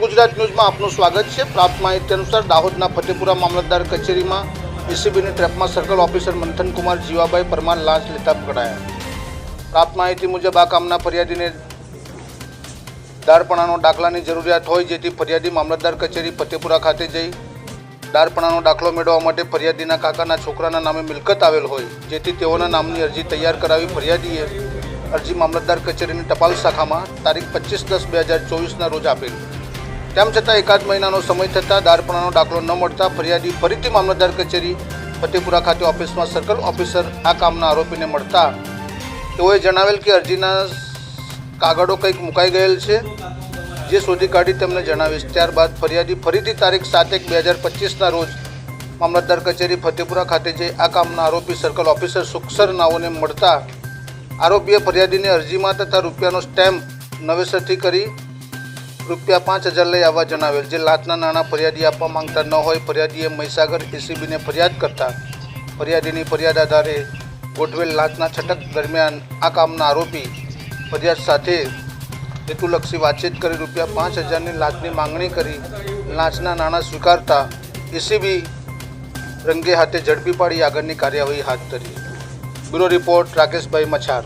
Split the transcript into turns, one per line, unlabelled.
ગુજરાત ન્યૂઝમાં આપનું સ્વાગત છે. પ્રાપ્ત માહિતી અનુસાર દાહોદના ફતેપુરા મામલતદાર કચેરીમાં એસીબીની ટ્રેપમાં સર્કલ ઓફિસર મંથનકુમાર જીવાભાઈ પરમાર લાંચ લેતા પકડાયા. પ્રાપ્ત માહિતી મુજબ આ કામના ફરિયાદીને દારપણાનો દાખલાની જરૂરિયાત હોય, જેથી ફરિયાદી મામલતદાર કચેરી ફતેપુરા ખાતે જઈ દારપણાનો દાખલો મેળવવા માટે ફરિયાદીના કાકાના છોકરાના નામે મિલકત આવેલ હોય, જેથી તેઓના નામની અરજી તૈયાર કરાવી ફરિયાદીએ અરજી મામલતદાર કચેરીની ટપાલ શાખામાં તારીખ પચીસ દસ બે હજાર ચોવીસના રોજ આપેલ. તેમ છતાં એકાદ મહિનાનો સમય થતાં દારપણાનો દાખલો ન મળતા ફરિયાદી ફરીથી મામલતદાર કચેરી ફતેપુરા ખાતે ઓફિસમાં સર્કલ ઓફિસર આ કામના આરોપીને મળતા તેઓએ જણાવેલ કે અરજીના કાગળો કંઈક મુકાઈ ગયેલ છે, જે શોધી કાઢી તેમને જણાવીશ. ત્યારબાદ ફરિયાદી ફરીથી તારીખ સાત એક બે હજાર પચીસના રોજ મામલતદાર કચેરી ફતેપુરા ખાતે જઈ આ કામના આરોપી સર્કલ ઓફિસર સુખસર નાઓને મળતા આરોપીએ ફરિયાદીની અરજીમાં તથા રૂપિયાનો સ્ટેમ્પ નવેસરથી કરી રૂપિયા પાંચ હજાર લઈ આવવા જણાવેલ. જે લાતના નાણાં ફરિયાદી આપવા માંગતા ન હોય, ફરિયાદીએ મહીસાગર એસીબીને ફરિયાદ કરતા ફરિયાદીની ફરિયાદ આધારે ગોઠવેલ લાતના છટક દરમિયાન આ કામના આરોપી ફરિયાદ સાથે હેતુલક્ષી વાતચીત કરી રૂપિયા પાંચ હજારની લાંચની માંગણી કરી લાંચના નાણાં સ્વીકારતા એસીબી રંગે હાથે ઝડપી પાડી આગળની કાર્યવાહી હાથ ધરી. Bureau report Rakeshbhai Machhar.